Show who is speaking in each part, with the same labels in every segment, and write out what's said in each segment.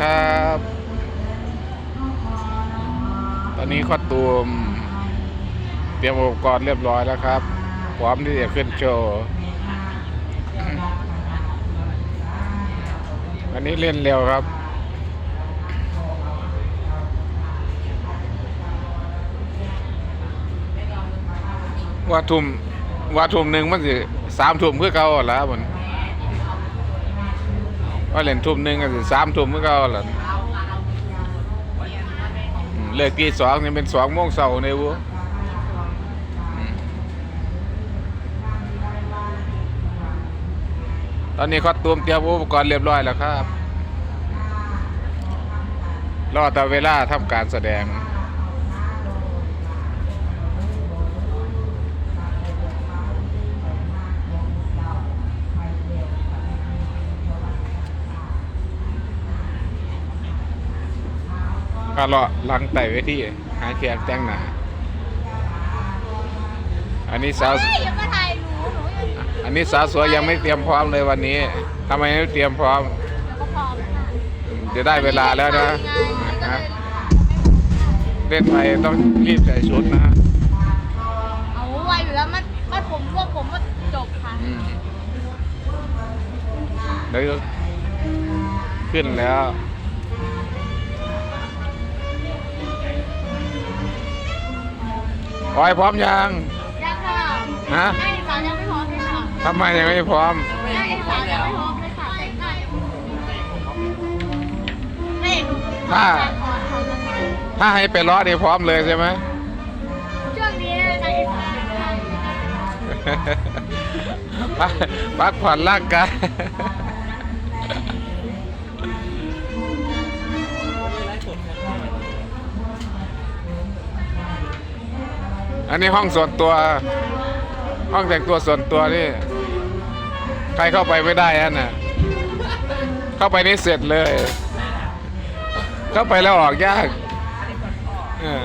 Speaker 1: ครับ ตอนนี้ข้อตูม เตรียมอุปกรณ์เรียบร้อยแล้วครับ พร้อมที่จะขึ้นโชว์อันนี้เล่นเร็วครับว่าทุ่มว่าทุ่มหนึ่งมันสิสามทุ่มเพื่อเก่าแล้วมัน ว่าเล่นทุ่มหนึ่งก็สิสามทุ่มเพื่อเก่าแหละเลิกตีสองนี่เป็นสองโมงเช้าในวัวตอนนี้เขาตูมเตรียมอุปกรณ์เรียบร้อยแล้วครับ รอแต่เวลาทำการแสดง ก็เลาะหลังไต่เวทีหาแขกแต่งหนาอันนี้สาว
Speaker 2: เฮ้ยอย่ามาถ่ายหนูหนูยัง
Speaker 1: อันนี้สาวสวยยังไม่เตรียมพร้อมเลยวันนี้ทำไมไม่เตรียมพร้อม
Speaker 2: เดี๋ยวก็พร้อมค่ะ
Speaker 1: จะได้เวลาแล้วนะฮะเล่นไปต้องรีบใส่ชุดนะ
Speaker 2: เอาไวอยู่แล้วมันมันผมพวกผมก็จบค่ะ
Speaker 1: อืมเดี๋ยวจะขึ้นแล้ว ออยพร้อมยัง
Speaker 2: ยังค่ะ
Speaker 1: ฮะ
Speaker 2: แม่อีสานยังไม่พร้อมเลยค่ะ
Speaker 1: ทำไมยังไม่พร้อม
Speaker 2: แม่อีสานยังไม่พร้อมเลยค่ะแต่งหน้าเร่ง
Speaker 1: ถ้า
Speaker 2: ก่อนเขาจะถ่าย
Speaker 1: ถ้าให้ไปล้อนี่พร้อมเลยใช่ไหม
Speaker 2: ช่วงนี้นางอีสานเป็นไทย
Speaker 1: พักพักผ่อนร่างกาย อันนี้ห้องส่วนตัว ห้องแต่งตัวส่วนตัวนี่ ใครเข้าไปไม่ได้อันน่ะ เข้าไปนี่เสร็จเลย เข้าไปแล้วออกยาก เออ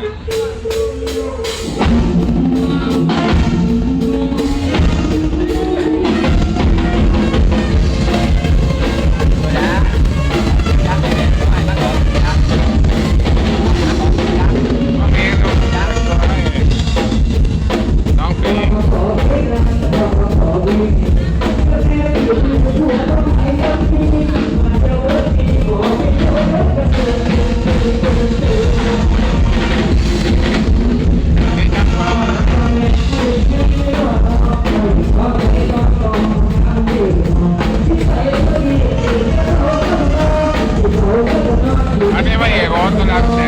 Speaker 1: นี้พระเ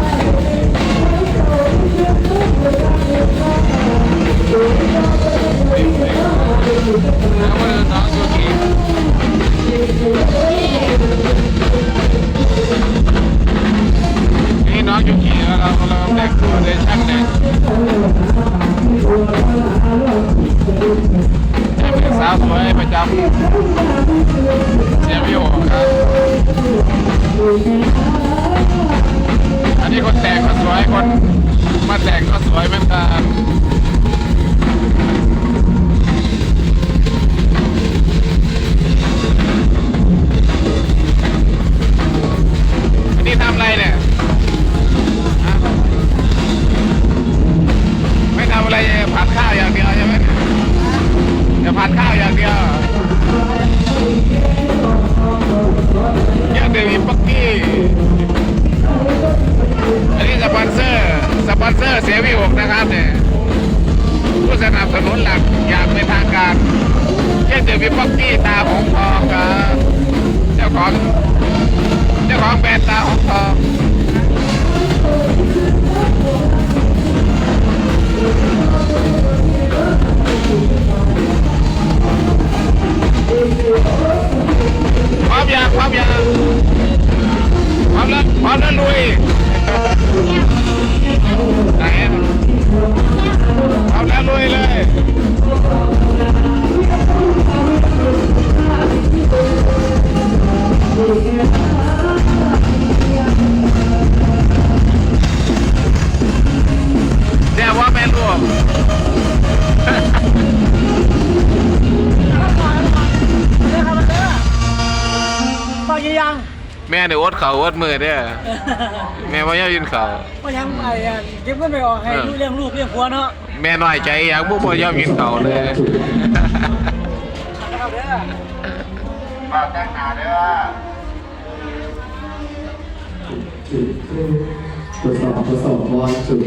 Speaker 1: อ วสวยประจำเสียวิวครับอันนี้คนแต่งก็สวยคนมาแต่งก็สวยเหมือนกัน ผู้สนับสนุนหลักอย่างเป็นทางการเช่นเดียวมีปักกี้ตาหงทองครับเจ้าของเจ้าของแบรนด์ตาหงทองพร้อมยังพร้อมยังพร้อมแล้วพร้อมแล้วลุย
Speaker 3: ยัง
Speaker 1: แม่เนี่ยอดเขาวอดมือเด้อแม่ว่าอยากกินข้าว
Speaker 3: พอยังไอ้อะเก็บเงินไปออกให้ลูกเลี้ยงลูกเลี้ยงผัวเนาะ
Speaker 1: แม่น้อยใจอยากบ่บ่ยอมกินข้าวเลย
Speaker 3: นะครับเด้อ
Speaker 1: ฝากแต่งหน้าเด้อ
Speaker 4: จุดทดสอบทดสอบวันจุด